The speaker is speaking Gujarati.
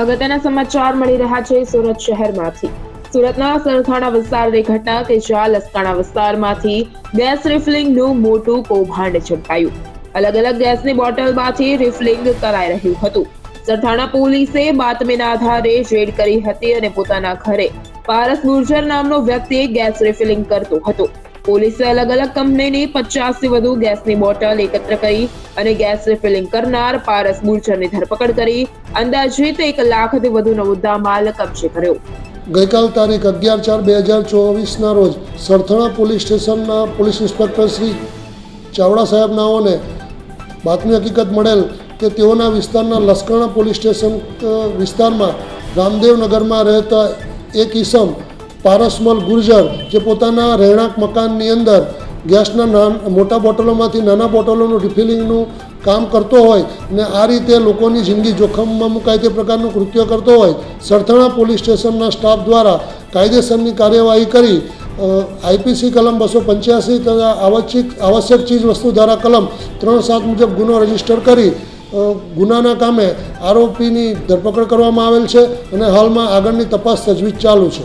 અગત્યના સમાચાર મળી રહ્યા છે સુરત શહેરમાંથી. સુરતના સરથાણા વિસ્તારની ઘટના કે જ્યાં લસકાણા વિસ્તારમાંથી ગેસ રિફિલિંગનું મોટું કૌભાંડ ઝડપાયું. અલગ અલગ ગેસની બોટલમાંથી રિફિલિંગ કરાઈ રહ્યું હતું. સરથાણા પોલીસે બાતમીના આધારે રેડ કરી હતી અને પોતાના ઘરે પારસ ગુર્જર નામનો વ્યક્તિ ગેસ રિફિલિંગ કરતો હતો. પોલીસે અલગ અલગ કંપનીની પચાસથી વધુ ગેસની બોટલ એકત્ર કરી અને ગેસ રિફિલિંગ કરનાર પારસ બુલચરની ધરપકડ કરી. અંદાજિત એક લાખથી વધુનો મુદ્દામાલ કબજે કર્યો. ગઈકાલ તારીખ અગિયાર ચાર બે હજાર ચોવીસના રોજ સરથાણા પોલીસ સ્ટેશનના પોલીસ ઇન્સ્પેક્ટર શ્રી ચાવડા સાહેબ નાઓને બાતમી હકીકત મળેલ કે તેઓના વિસ્તારના લશ્કરણા પોલીસ સ્ટેશન વિસ્તારમાં રામદેવનગરમાં રહેતા એક ઈસમ પારસમલ ગુર્જર, જે પોતાના રહેણાંક મકાનની અંદર ગેસના મોટા બોટલોમાંથી નાના બોટલોનું રિફિલિંગનું કામ કરતો હોય ને આ રીતે લોકોની જિંદગી જોખમમાં મુકાય તે પ્રકારનું કૃત્ય કરતો હોય, સરથાણા પોલીસ સ્ટેશનના સ્ટાફ દ્વારા કાયદેસરની કાર્યવાહી કરી આઈપીસી કલમ બસો પંચ્યાસી તથા આવશ્યક આવશ્યક ચીજ વસ્તુ ધારા કલમ ત્રણ સાત મુજબ ગુનો રજિસ્ટર કરી ગુનાના કામે આરોપીની ધરપકડ કરવામાં આવેલ છે અને હાલમાં આગળની તપાસ તજવીજ ચાલુ છે.